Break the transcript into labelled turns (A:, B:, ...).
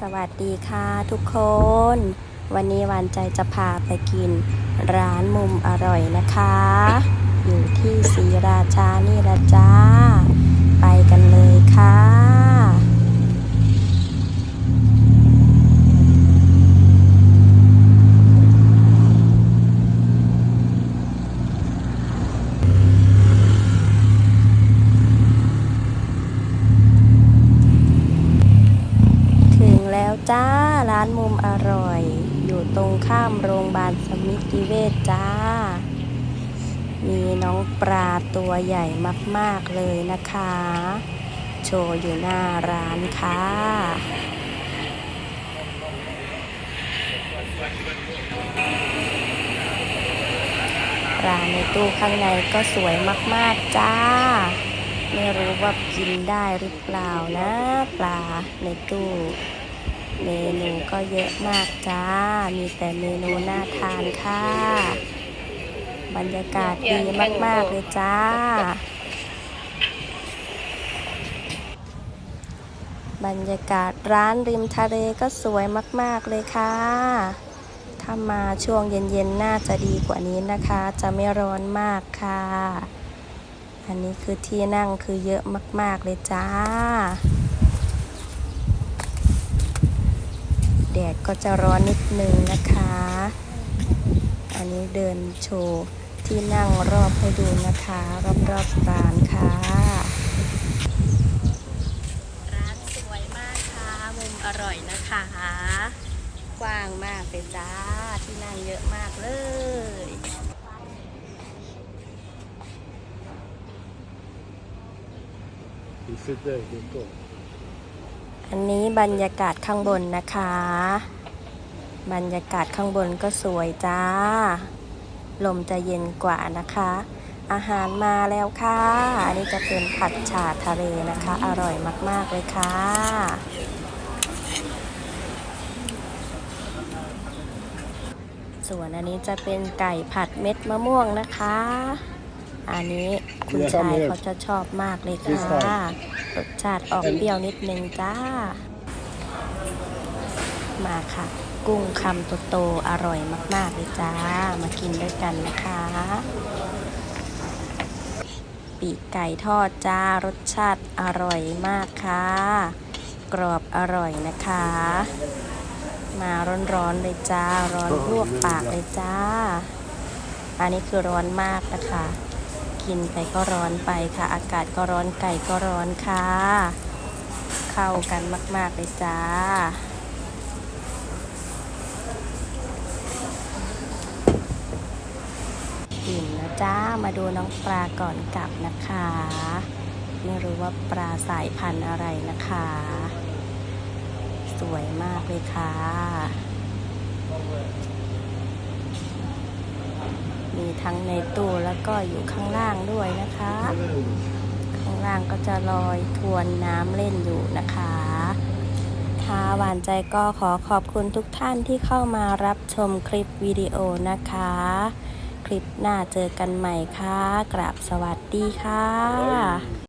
A: สวัสดีค่ะทุกคน วันนี้วันใจจะพาไปกินร้านมุมอร่อยนะคะ อยู่ที่ศรีราชานี่ละจ้า ไปกันเลยค่ะ ถึงแล้ว จ้า ร้านมุมอร่อย อยู่ตรงข้ามโรงพยาบาลสมิติเวชจ้า มีน้องปลาตัวใหญ่มาก ๆ เลยนะคะ โชว์อยู่หน้าร้านค่ะปลาในตู้ข้างในก็สวยมาก ๆ จ้า ไม่รู้ว่ากินได้หรือเปล่านะ ปลาในตู้ เมนูก็เยอะมากจ้า มีแต่เมนูน่าทานค่ะ บรรยากาศดีมาก ๆ เลยจ้า บรรยากาศร้านริมทะเลก็สวยมาก ๆ เลยค่ะ ถ้ามาช่วงเย็น ๆ น่าจะดีกว่านี้นะคะ จะไม่ร้อนมากค่ะ อันนี้คือที่นั่งคือเยอะมาก ๆ เลยจ้า แดดก็จะร้อนนิดนึงนะคะ อันนี้เดินโชว์ที่นั่งรอบให้ดูนะคะ รอบๆร้านค่ะร้านสวยมากค่ะมุมอร่อยนะคะ กว้างมากเลยจ้าที่นั่งเยอะมากเลย
B: You sit there, you go.
A: อัน อันี้บรรยากาศข้างบนนะคะ บรรยากาศข้างบนก็สวยจ้า ลมจะเย็นกว่านะคะ อาหารมาแล้วค่ะ อันนี้จะเป็นผัดฉาทะเลนะคะ อร่อยมาก ๆ เลยค่ะส่วนอันนี้จะเป็นไก่ผัดเม็ดมะม่วงนะคะ อันนี้คุณชายเขาจะชอบมากเลยค่ะรสชาติออกเปรี้ยวนิดนึงจ้า มาค่ะ กุ้งคำโตๆอร่อยมากๆเลยจ้า มากินด้วยกันนะคะ ปีกไก่ทอดจ้ารสชาติอร่อยมากค่ะ กรอบอร่อยนะคะ มาร้อนๆเลยจ้า ร้อนลวกปากเลยจ้าอันนี้คือร้อนมากนะคะ กินไปก็ร้อนไปค่ะ อากาศก็ร้อนไก่ก็ร้อนค่ะ เข้ากันมาก ๆ เลยจ้าอิ่มนะจ้ามาดูน้องปลาก่อนกลับนะคะ ไม่รู้ว่าปลาสายพันธุ์อะไรนะคะ สวยมากเลยค่ะ ทั้งในตู้แล้วก็อยู่ข้างล่างด้วยนะคะ ข้างล่างก็จะลอยทวนน้ำเล่นอยู่นะคะค่ะหวานใจก็ขอขอบคุณทุกท่านที่เข้ามารับชมคลิปวิดีโอนะคะ คลิปหน้าเจอกันใหม่ค่ะ กราบสวัสดีค่ะ